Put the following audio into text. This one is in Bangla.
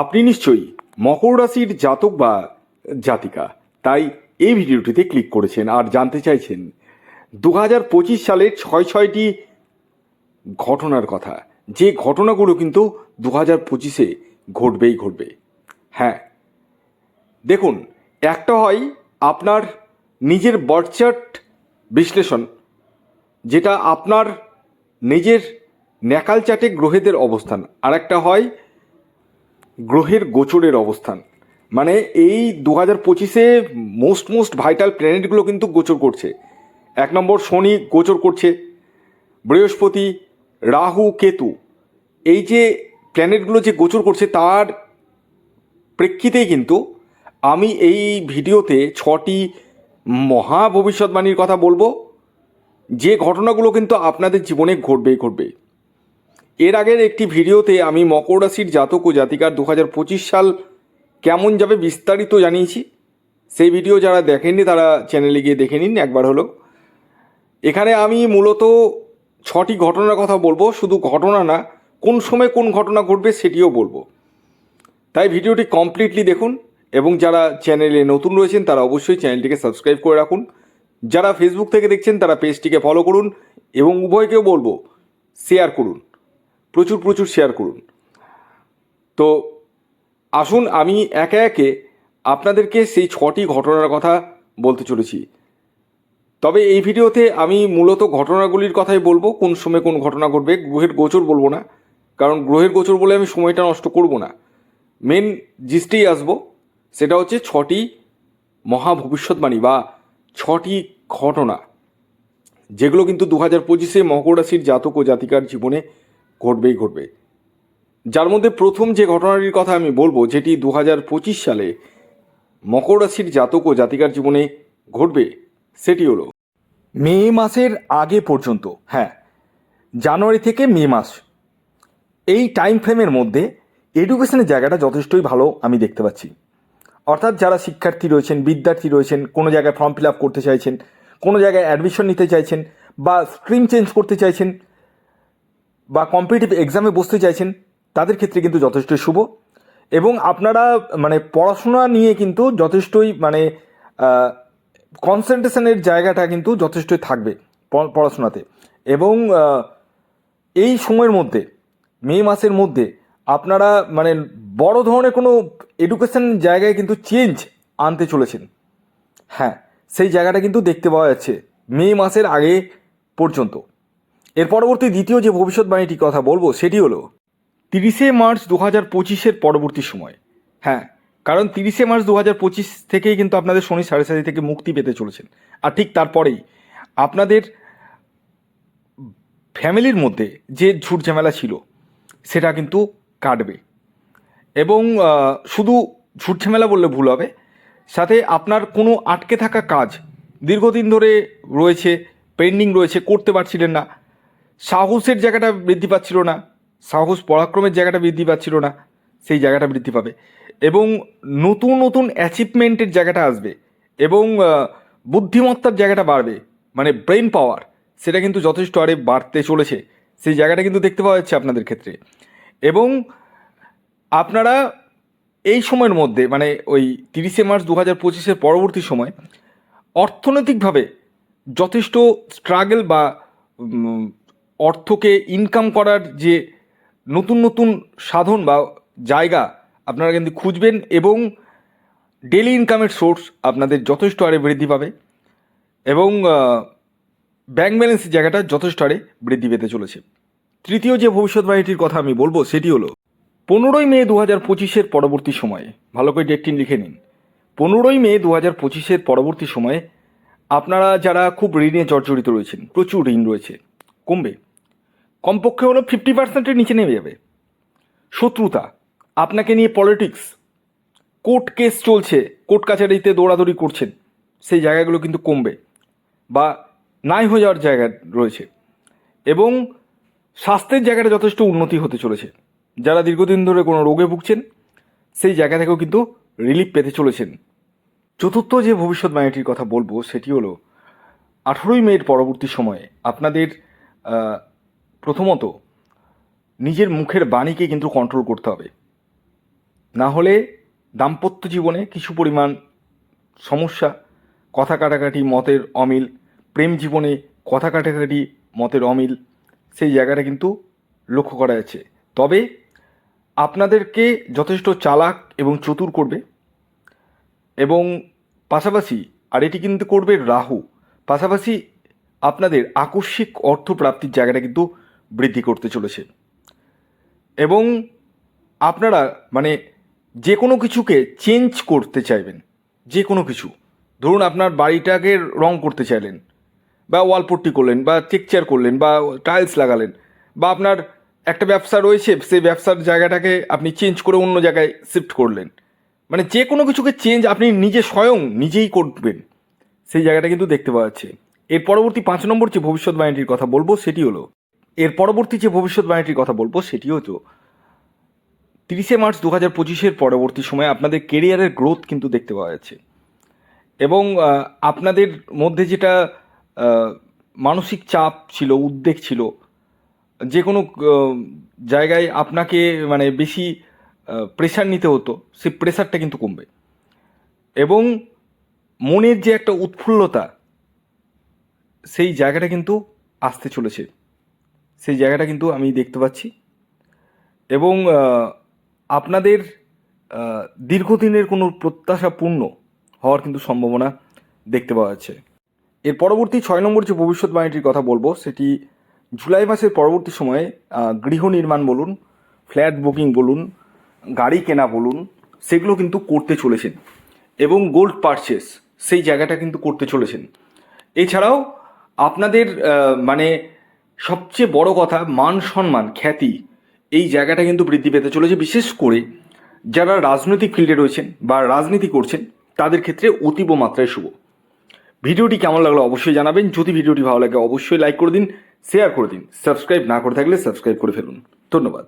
আপনি নিশ্চয়ই মকর রাশির জাতক বা জাতিকা, তাই এই ভিডিওটিতে ক্লিক করেছেন আর জানতে চাইছেন। দু হাজার পঁচিশ সালের ছয় ছয়টি ঘটনার কথা, যে ঘটনাগুলো কিন্তু দু হাজার পঁচিশে ঘটবেই ঘটবে। হ্যাঁ দেখুন, একটা হয় আপনার নিজের বার্থচার্ট বিশ্লেষণ, যেটা আপনার নিজের ন্যাকাল চাটে গ্রহেদের অবস্থান। আর একটা হয় গ্রহের গোচরের অবস্থান। মানে এই দু হাজার পঁচিশে মোস্ট মোস্ট ভাইটাল প্ল্যানেটগুলো কিন্তু গোচর করছে। এক নম্বর শনি গোচর করছে। বৃহস্পতি, রাহু, কেতু। এই যে প্ল্যানেটগুলো যে গোচর করছে তার প্রেক্ষিতেই কিন্তু আমি এই ভিডিওতে ছটি মহা ভবিষ্যৎবাণীর কথা বলব। যে ঘটনাগুলো কিন্তু আপনাদের জীবনে ঘটবেই ঘটবে এর আগের একটি ভিডিওতে আমি মকর রাশির জাতক ও জাতিকার দু হাজার পঁচিশ সাল কেমন যাবে বিস্তারিত জানিয়েছি। সেই ভিডিও যারা দেখেননি তারা চ্যানেলে গিয়ে দেখে নিন একবার হলো। এখানে আমি মূলত ছটি ঘটনার কথা বলব, শুধু ঘটনা না, কোন সময় কোন ঘটনা ঘটবে সেটিও বলব। তাই ভিডিওটি কমপ্লিটলি দেখুন এবং যারা চ্যানেলে নতুন রয়েছেন তারা অবশ্যই চ্যানেলটিকে সাবস্ক্রাইব করে রাখুন। যারা ফেসবুক থেকে দেখছেন তারা পেজটিকে ফলো করুন এবং উভয়কেও বলব শেয়ার করুন। প্রচুর প্রচুর শেয়ার করুন। তো, আসুন আমি একে একে আপনাদেরকে সেই ছটি ঘটনার কথা বলতে চলেছি। তবে এই ভিডিওতে আমি মূলত ঘটনাগুলির কথাই বলব, কোন সময় কোন ঘটনা ঘটবে, গ্রহের গোচর বলব না, কারণ গ্রহের গোচর বলে আমি সময়টা নষ্ট করব না। মেন জিস্টেই আসব, সেটা হচ্ছে ছটি মহা ভবিষ্যৎবাণী বা ছটি ঘটনা, যেগুলো কিন্তু দু হাজার পঁচিশে মকর রাশির জাতক ও জাতিকার জীবনে ঘটবেই ঘটবে। যার মধ্যে প্রথম যে ঘটনাটির কথা আমি বলব, যেটি দু হাজার পঁচিশ সালে মকর রাশির জাতক ও জাতিকার জীবনে ঘটবে, সেটি হলো মে মাসের আগে পর্যন্ত হ্যাঁ জানুয়ারি থেকে মে মাস। এই টাইম ফ্রেমের মধ্যে এডুকেশনের জায়গাটা যথেষ্টই ভালো আমি দেখতে পাচ্ছি। অর্থাৎ যারা শিক্ষার্থী রয়েছেন, বিদ্যার্থী রয়েছেন, কোনো জায়গায় ফর্ম ফিল আপ করতে চাইছেন, কোনো জায়গায় অ্যাডমিশন নিতে চাইছেন বা স্ট্রিম চেঞ্জ করতে চাইছেন বা কম্পিটিটিভ এক্সামে বসতে চাইছেন, তাদের ক্ষেত্রে কিন্তু যথেষ্টই শুভ। এবং আপনারা মানে পড়াশোনা নিয়ে কিন্তু যথেষ্টই মানে কনসেন্ট্রেশনের জায়গাটা কিন্তু যথেষ্টই থাকবে পড়াশোনাতে। এবং এই সময়ের মধ্যে, মে মাসের মধ্যে আপনারা মানে বড় ধরনের কোনো এডুকেশন জায়গায় কিন্তু চেঞ্জ আনতে চলেছেন। হ্যাঁ সেই জায়গাটা কিন্তু দেখতে পাওয়া যাচ্ছে মে মাসের আগে পর্যন্ত। এর পরবর্তী দ্বিতীয় যে ভবিষ্যৎবাণীটি কথা বলব, সেটি হলো তিরিশে মার্চ দু হাজার পঁচিশের পরবর্তী সময়। হ্যাঁ কারণ তিরিশে মার্চ দু হাজার পঁচিশ থেকেই কিন্তু আপনাদের শনি সাড়ে সাথে থেকে মুক্তি পেতে চলেছেন। আর ঠিক তারপরেই আপনাদের ফ্যামিলির মধ্যে যে ঝুট ঝামেলা ছিল, সেটা কিন্তু কাটবে। এবং শুধু ঝুট ঝামেলা বললে ভুল হবে, সাথে আপনার কোনো আটকে থাকা কাজ দীর্ঘদিন ধরে রয়েছে, পেন্ডিং রয়েছে, করতে পারছিলেন না সাহসের জায়গাটা বৃদ্ধি পাচ্ছিল না, সাহস পরাক্রমের জায়গাটা বৃদ্ধি পাচ্ছিল না, সেই জায়গাটা বৃদ্ধি পাবে। এবং নতুন নতুন অ্যাচিভমেন্টের জায়গাটা আসবে এবং বুদ্ধিমত্তার জায়গাটা বাড়বে মানে ব্রেন পাওয়ার সেটা কিন্তু যথেষ্ট আরে বাড়তে চলেছে, সেই জায়গাটা কিন্তু দেখতে পাওয়া যাচ্ছে আপনাদের ক্ষেত্রে। এবং আপনারা এই সময়ের মধ্যে মানে ওই তিরিশে মার্চ দু হাজার পঁচিশের পরবর্তী সময়, অর্থনৈতিকভাবে যথেষ্ট স্ট্রাগল বা অর্থকে ইনকাম করার যে নতুন নতুন সাধন বা জায়গা আপনারা কিন্তু খুঁজবেন এবং ডেলি ইনকামের সোর্স আপনাদের যথেষ্ট হারে বৃদ্ধি পাবে এবং ব্যাংক ব্যালেন্সের জায়গাটা যথেষ্ট হারে বৃদ্ধি পেতে চলেছে। তৃতীয় যে ভবিষ্যৎবাণীটির কথা আমি বলব সেটি হলো, পনেরোই মে দু হাজার পঁচিশের পরবর্তী সময়ে, ভালো করে ডেটটি লিখে নিন, পনেরোই মে দু হাজার পঁচিশের পরবর্তী সময়ে আপনারা যারা খুব ঋণে জর্জরিত রয়েছেন, প্রচুর ঋণ রয়েছে, কমবে। কমপক্ষে হলো ফিফটি পার্সেন্টের নিচে নেমে যাবে। শত্রুতা, আপনাকে নিয়ে পলিটিক্স কোর্ট কেস চলছে কোর্ট কাছারিতে দৌড়াদৌড়ি করছেন, সেই জায়গাগুলো কিন্তু কমবে বা নাই হয়ে যাওয়ার জায়গা রয়েছে এবং স্বাস্থ্যের জায়গাটা যথেষ্ট উন্নতি হতে চলেছে। যারা দীর্ঘদিন ধরে কোনো রোগে ভুগছেন, সেই জায়গা থেকেও কিন্তু রিলিফ পেতে চলেছেন। চতুর্থ যে ভবিষ্যৎ ভবিষ্যৎবাণীটির কথা বলব, সেটি হলো আঠেরোই মের পরবর্তী সময়ে আপনাদের প্রথমত, নিজের মুখের বাণীকে কিন্তু কন্ট্রোল করতে হবে। না হলে দাম্পত্য জীবনে কিছু পরিমাণ সমস্যা, কথা কাটাকাটি মতের অমিল, প্রেম জীবনে কথা কাটাকাটি মতের অমিল, সেই জায়গাটা কিন্তু লক্ষ্য করা যাচ্ছে। তবে আপনাদেরকে যথেষ্ট চালাক এবং চতুর করবে এবং পাশাপাশি, আর এটি কিন্তু করবে রাহু, পাশাপাশি আপনাদের আকস্মিক অর্থ প্রাপ্তির জায়গাটা কিন্তু বৃদ্ধি করতে চলেছে। এবং আপনারা মানে যে কোনো কিছুকে চেঞ্জ করতে চাইবেন, যে কোনো কিছু। ধরুন আপনার বাড়িটাকে রং করতে চাইলেন, বা ওয়ালপট্টি করলেন, বা টেকচার করলেন, বা টাইলস লাগালেন, বা আপনার একটা ব্যবসা রয়েছে, সেই ব্যবসার জায়গাটাকে আপনি চেঞ্জ করে অন্য জায়গায় শিফট করলেন। মানে যে কোনো কিছুকে চেঞ্জ আপনি নিজে স্বয়ং নিজেই করবেন। সেই জায়গাটা কিন্তু দেখতে পাওয়া যাচ্ছে। এর পরবর্তী পাঁচ নম্বর যে ভবিষ্যৎবাণীটির কথা বলব, সেটি হলো এর পরবর্তী যে ভবিষ্যৎবাণীটির কথা বলব সেটি হতো তিরিশে মার্চ দু হাজার পঁচিশের পরবর্তী সময়ে আপনাদের কেরিয়ারের গ্রোথ কিন্তু দেখতে পাওয়া যাচ্ছে। এবং আপনাদের মধ্যে যেটা মানসিক চাপ ছিল, উদ্বেগ ছিল যে কোনো জায়গায় আপনাকে মানে বেশি প্রেশার নিতে হতো, সে প্রেশারটা কিন্তু কমবে। এবং মনের যে একটা উৎফুল্লতা, সেই জায়গাটা কিন্তু আসতে চলেছে। সেই জায়গাটা কিন্তু আমি দেখতে পাচ্ছি। এবং আপনাদের দীর্ঘদিনের কোনো প্রত্যাশা পূর্ণ হওয়ার কিন্তু সম্ভাবনা দেখতে পাওয়া যাচ্ছে। এর পরবর্তী ছয় নম্বর যে ভবিষ্যৎবাণীটির কথা বলব, সেটি জুলাই মাসের পরবর্তী সময়ে গৃহ নির্মাণ বলুন, ফ্ল্যাট বুকিং বলুন, গাড়ি কেনা বলুন, সেগুলো কিন্তু করতে চলেছেন। এবং গোল্ড পারচেস, সেই জায়গাটা কিন্তু করতে চলেছেন। এছাড়াও আপনাদের মানে সবচেয়ে বড় কথা মান সম্মান, খ্যাতি, এই জায়গাটা কিন্তু বৃদ্ধি পেতে চলেছে। বিশেষ করে যারা রাজনৈতিক ফিল্ডে রয়েছেন বা রাজনীতি করছেন, তাদের ক্ষেত্রে অতীব মাত্রায় শুভ। ভিডিওটি কেমন লাগল অবশ্যই জানাবেন। যদি ভিডিওটি ভালো লাগে, অবশ্যই লাইক করে দিন শেয়ার করে দিন। সাবস্ক্রাইব না করে থাকলে সাবস্ক্রাইব করে ফেলুন। ধন্যবাদ।